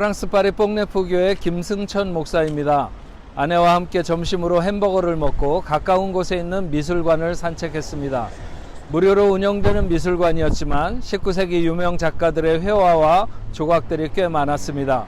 프랑스 파리 뽕네프교의 김승천 목사입니다. 아내와 함께 점심으로 햄버거를 먹고 가까운 곳에 있는 미술관을 산책했습니다. 무료로 운영되는 미술관이었지만 19세기 유명 작가들의 회화와 조각들이 꽤 많았습니다.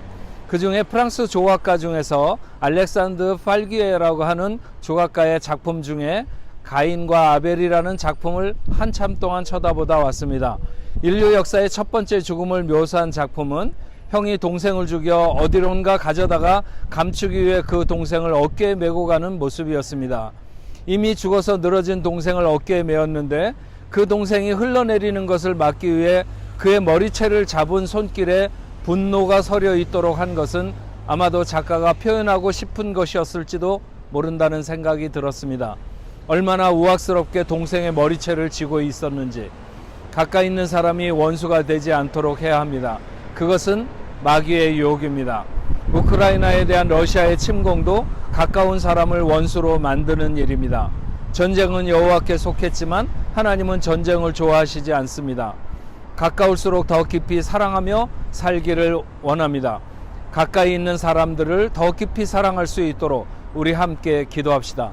그 중에 프랑스 조각가 중에서 알렉산드 팔기에라고 하는 조각가의 작품 중에 가인과 아벨이라는 작품을 한참 동안 쳐다보다 왔습니다. 인류 역사의 첫 번째 죽음을 묘사한 작품은 형이 동생을 죽여 어디론가 가져다가 감추기 위해 그 동생을 어깨에 메고 가는 모습이었습니다. 이미 죽어서 늘어진 동생을 어깨에 메었는데 그 동생이 흘러내리는 것을 막기 위해 그의 머리채를 잡은 손길에 분노가 서려 있도록 한 것은 아마도 작가가 표현하고 싶은 것이었을지도 모른다는 생각이 들었습니다. 얼마나 우악스럽게 동생의 머리채를 쥐고 있었는지 가까이 있는 사람이 원수가 되지 않도록 해야 합니다. 그것은 마귀의 유혹입니다. 우크라이나에 대한 러시아의 침공도 가까운 사람을 원수로 만드는 일입니다. 전쟁은 여호와께 속했지만 하나님은 전쟁을 좋아하시지 않습니다. 가까울수록 더 깊이 사랑하며 살기를 원합니다. 가까이 있는 사람들을 더 깊이 사랑할 수 있도록 우리 함께 기도합시다.